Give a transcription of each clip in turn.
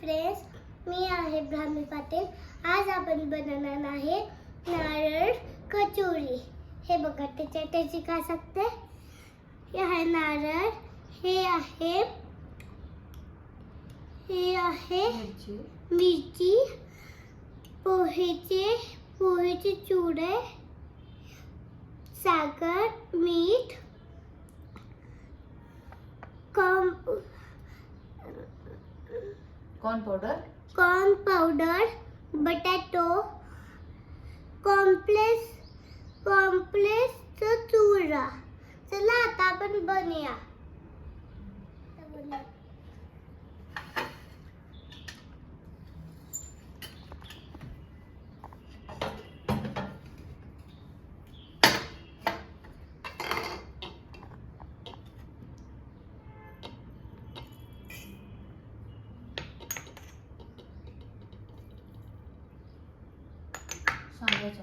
Friends मी आहे भ्रामी पाटील. आज आपण बनवणार आहे नारळ कचोरी. हे बघा त्याच्या त्याची काय सांगते? हे आहे नारळ हे आहे हे आहे मिरची. मिरची पोहेचे पोहेचे चुडे साखर मीठ corn corn powder corn powder बटाटो कॉम्प्लेक्स कॉम्प्लेक्सचा चुरा. चला आता आपण बनूया. सांगायचं.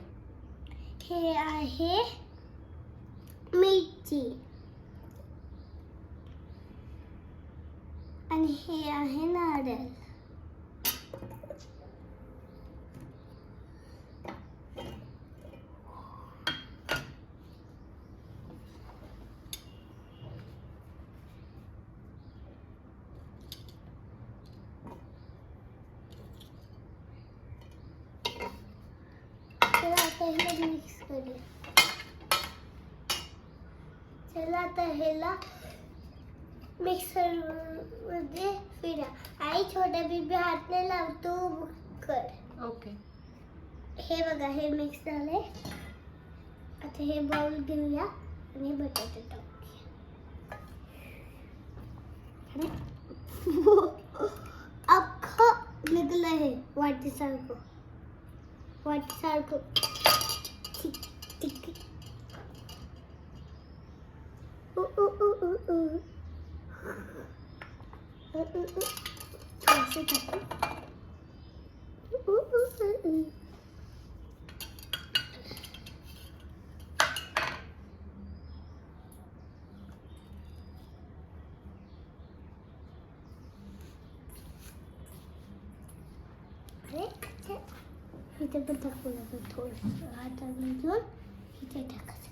हे आहे मिरची. आणि हे आहे नारळ. ह्याला मिक्स करूया चला आता ह्याला मिक्सर मध्ये फिरा आई छोट्या बिबी हात नाही लावतो कर। ओके हे बघा हे मिक्स झाले आता हे बाउल घेऊया. आणि बटाटे टाकूया. अख्खं निघलं हे वाटीसारखं. वाटीसारखं. इथे पण टाकू लागेल थोडं हाताने घेऊन इथे टाकायचं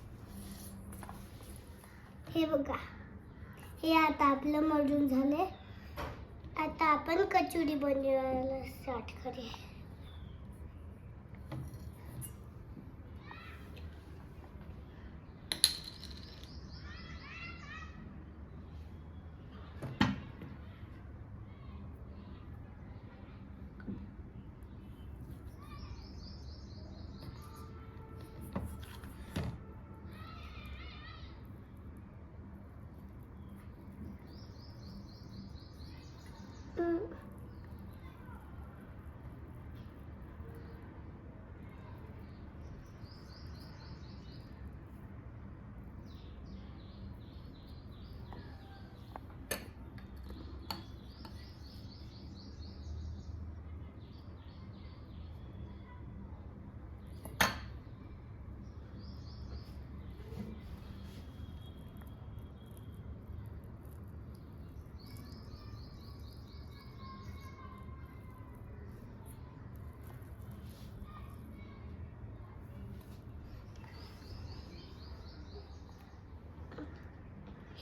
हे बघा हे आता आपलं मळून झाले आता आपण कचोरी बनवायला स्टार्ट करूया.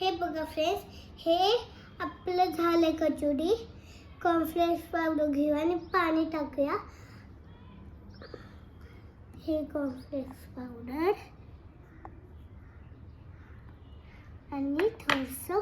हे बघा फ्रेंड्स हे आपलं झालं कचोरी. कॉर्नफ्लेक्स पावडर घेऊ आणि पाणी टाकूया. हे कॉर्नफ्लेक्स पावडर आणि थोडंसं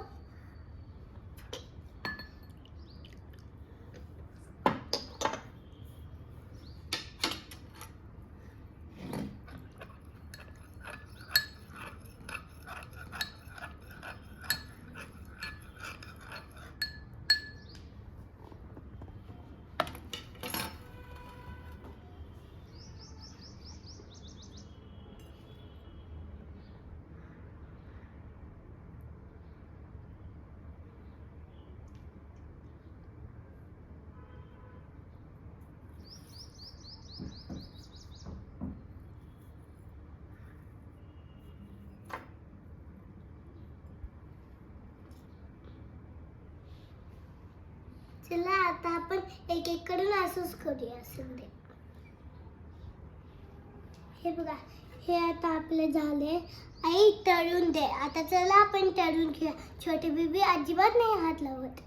चला आता आपण एक एक करून असंच करूया असं हे बघा हे आता आपले झाले आई तळून दे. आता चला आपण तळून घेऊया. छोटे बेबी अजिबात नाही हात लावत.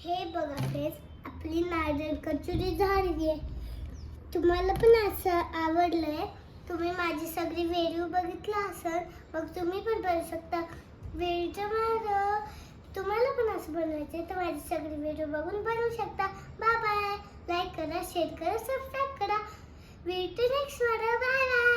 हे बघा फ्रेंड्स आपली नारळ कचोरी झाली आहे. तुम्हाला पण असं आवडलंय. तुम्ही माझी सगळी व्हिडिओ बघितला असेल मग तुम्ही पण बघू शकता. व्हिडिओच्या मागं. तुम्हाला पण असं बनवायचं आहे तर माझी सगळी व्हिडिओ बघून बनवू शकता. बाय बाय लाईक करा शेअर करा सबस्क्राईब करा. Video next bye bye